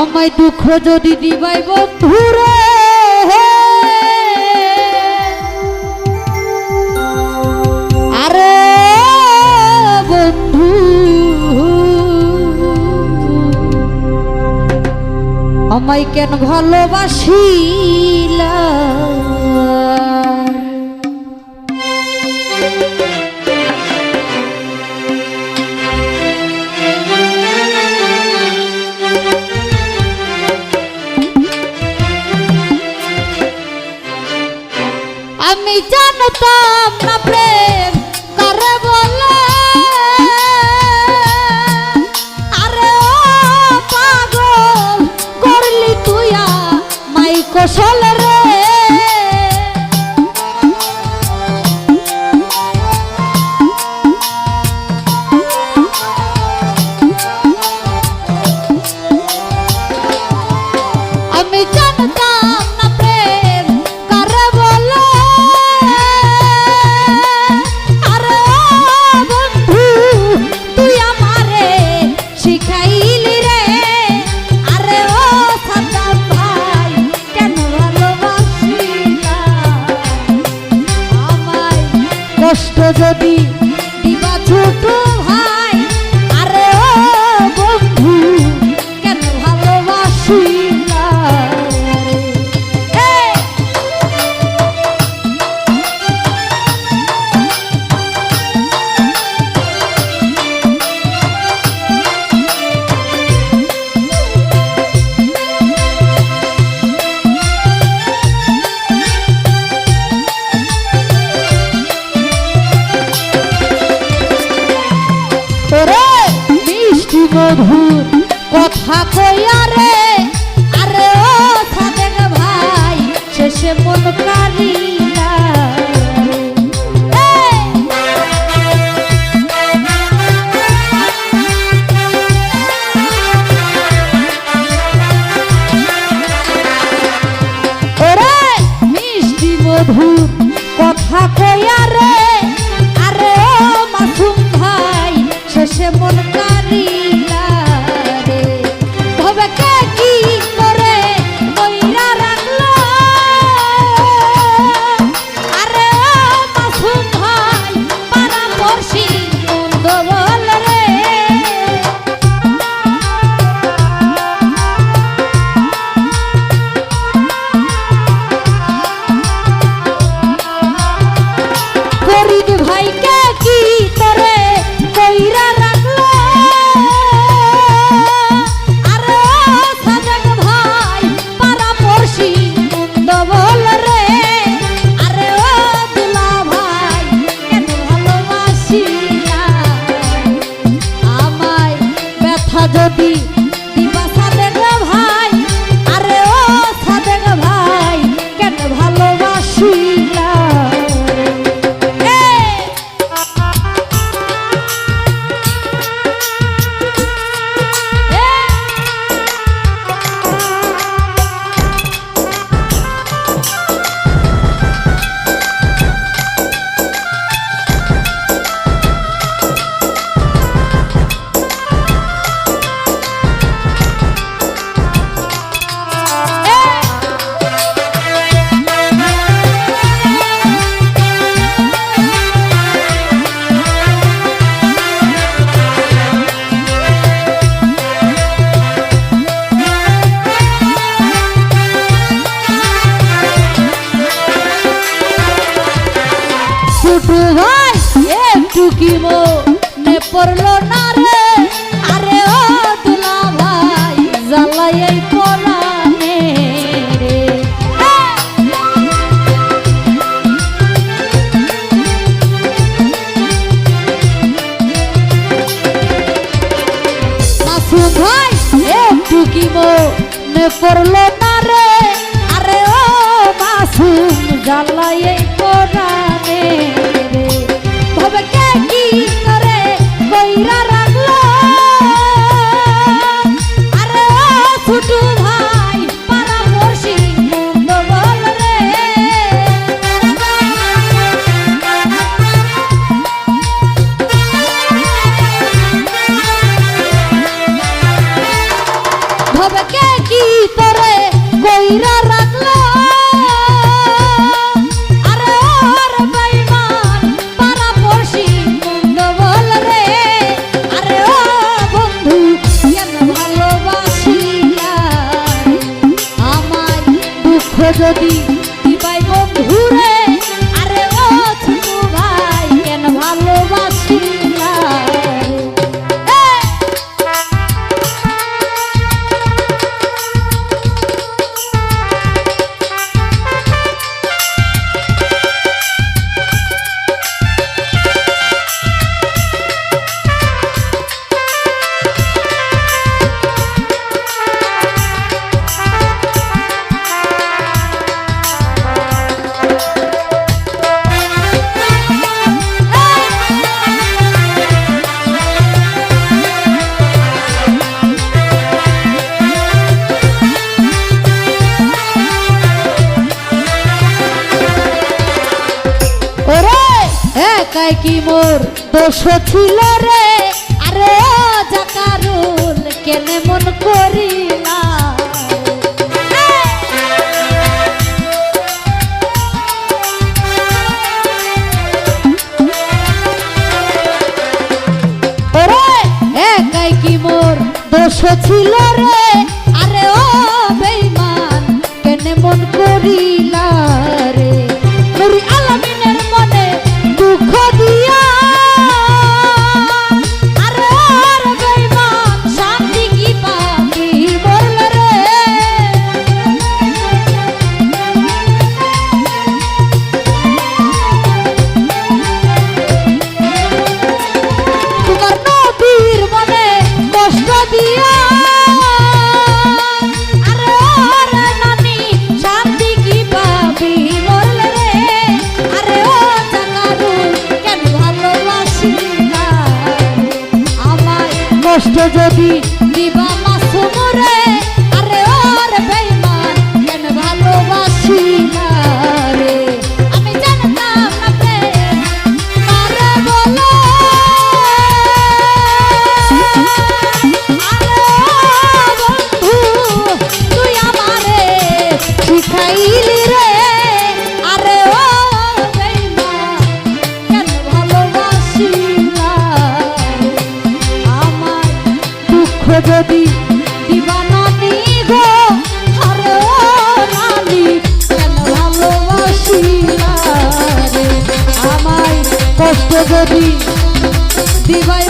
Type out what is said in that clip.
আমায় দুঃখ যদি দিবাই বন্ধুরে। বন্ধু। আমায় কেন ভালোবাসিলা? বন্ধু কথা কয়া রে। ছি দুটু ভাই, একটু কি মনে পড়ল না রে? আরে ও দুলা ভাই, জ্বালাই কোরআনে পড়ল না রে? আরে ও মাসু জ্বালাই melody. কি মোর দোষ ছিল রে? আরে জাকারুল কেনে মন করি ছিল রে? যদি দিবাই